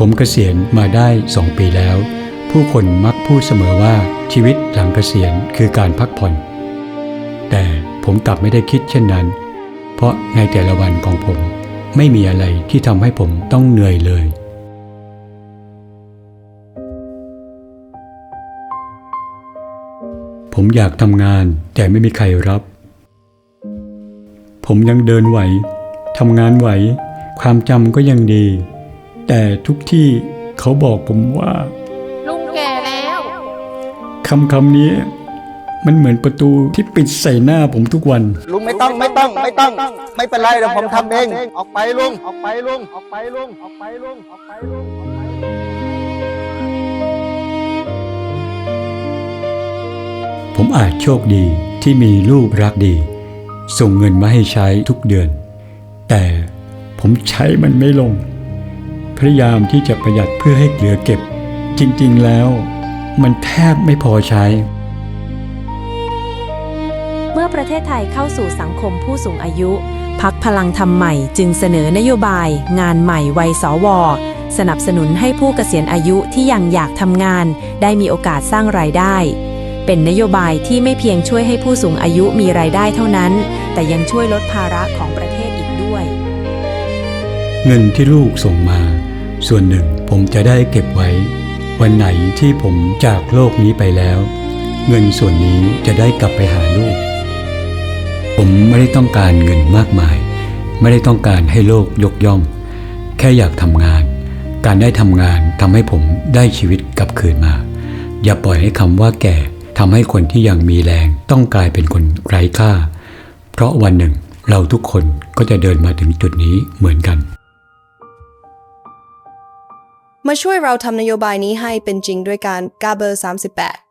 ผมเกษียณมาได้2ปีแล้ว ผู้คนมักพูดเสมอว่าชีวิตหลังเกษียณคือการพักผ่อน แต่ผมกลับไม่ได้คิดเช่นนั้น เพราะในแต่ละวันของผมไม่มีอะไรที่ทำให้ผมต้องเหนื่อยเลย ผมอยากทำงานแต่ไม่มีใครรับ ผมยังเดินไหวทำงานไหว ความจำก็ยังดี แต่ทุกที่เขาบอกผมว่า ลุงแก่แล้วคำคำนี้ มันเหมือนประตูที่ปิดใส่หน้าผมทุกวัน ลุงไม่ต้องไม่ต้องไม่ต้อง ไม่เป็นไรเดี๋ยวผมทำเองออกไปลุงออกไปลุงออกไปลุงออกไปลุงออกไปลุงออกไปลุงผมอาจโชคดีที่มีลูกรักดี ส่งเงินมาให้ใช้ทุกเดือน แต่ผมใช้มันไม่ลง พยายามที่จะประหยัดเพื่อให้เหลือเก็บ จริงๆแล้ว มันแทบไม่พอใช้ เมื่อประเทศไทยเข้าสู่สังคมผู้สูงอายุ พักพลังธรรมใหม่จึงเสนอนโยบาย งานใหม่วัยสวสนับสนุนให้ผู้เกษียณอายุที่ยังอยากทำงาน ได้มีโอกาสสร้างรายได้ เป็นนโยบายที่ไม่เพียงช่วยให้ผู้สูงอายุมีรายได้เท่านั้น แต่ยังช่วยลดภาระของประเทศอีกด้วย เงินที่ลูกส่งมา ส่วนหนึ่งผมจะได้เก็บไว้ วันไหนที่ผมจากโลกนี้ไปแล้ว เงินส่วนนี้จะได้กลับไปหาลูก ผมไม่ได้ต้องการเงินมากมาย ไม่ได้ต้องการให้โลกยกย่อง แค่อยากทำงาน การได้ทำงานทำให้ผมได้ชีวิตกลับคืนมา อย่าปล่อยให้คำว่าแก่ทำให้คนที่ยังมีแรงต้องกลายเป็นคนไร้ค่า เพราะวันหนึ่งเราทุกคนก็จะเดินมาถึงจุดนี้เหมือนกัน มาช่วยเราทำนโยบายนี้ให้เป็นจริงด้วยการกาเบอร์ 38